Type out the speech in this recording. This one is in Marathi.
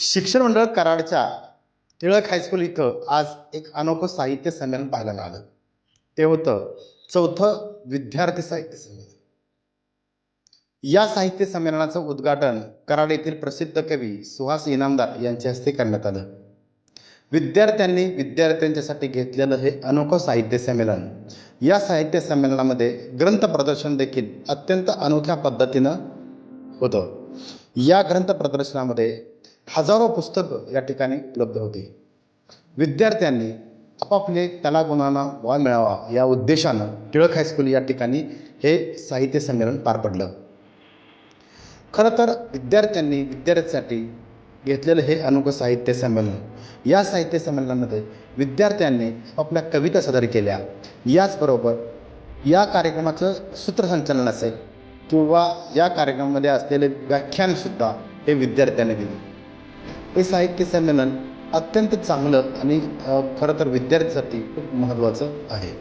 शिक्षण मंडळ कराडच्या टिळक हायस्कूल इथं आज एक अनोखं साहित्य संमेलन पाहायला मिळालं. ते होतं चौथं विद्यार्थी साहित्य संमेलन. या साहित्य संमेलनाचं उद्घाटन कराड येथील प्रसिद्ध कवी सुहास इनामदार यांच्या हस्ते करण्यात आलं. विद्यार्थ्यांनी विद्यार्थ्यांच्यासाठी घेतलेलं हे अनोखं साहित्य संमेलन या साहित्य संमेलनामध्ये ग्रंथ प्रदर्शन देखील अत्यंत अनोख्या पद्धतीनं होतं. या ग्रंथ प्रदर्शनामध्ये हजारो पुस्तकं या ठिकाणी उपलब्ध होती. विद्यार्थ्यांनी आपापले कलागुणांना वाव मिळावा या उद्देशानं टिळक हायस्कूल या ठिकाणी हे साहित्य संमेलन पार पडलं. खरं तर विद्यार्थ्यांनी विद्यार्थ्यांसाठी घेतलेलं हे अनोखं साहित्य संमेलन या साहित्य संमेलनामध्ये विद्यार्थ्यांनी आपल्या कविता सादर केल्या. याचबरोबर या कार्यक्रमाचं सूत्रसंचालन असेल किंवा या कार्यक्रमामध्ये असलेले व्याख्यानसुद्धा हे विद्यार्थ्यांनी दिले. हे साहित्य संमेलन अत्यंत चांगलं आणि खरं तर विद्यार्थ्यासाठी खूप महत्त्वाचं आहे.